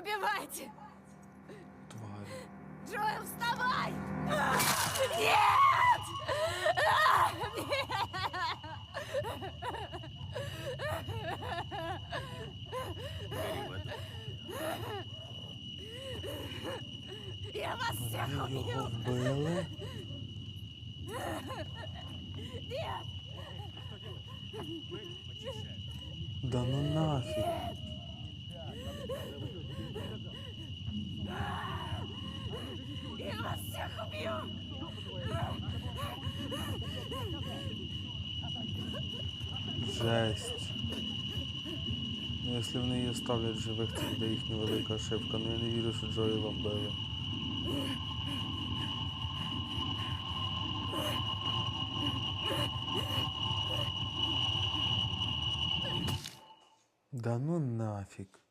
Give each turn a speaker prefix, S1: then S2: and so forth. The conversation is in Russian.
S1: Не убивайте!
S2: Тварі.
S1: Джоэл, вставай! Нет! Я вас всех убью!
S2: вбили.
S1: Нет!
S2: Да ну нафіг.
S1: Я всех убью!
S2: Жесть. Ну, якщо вони її оставлять живих, це буде їхня велика ошибка. Ну я не вірю, що Джоїла вбили. Да ну нафіг.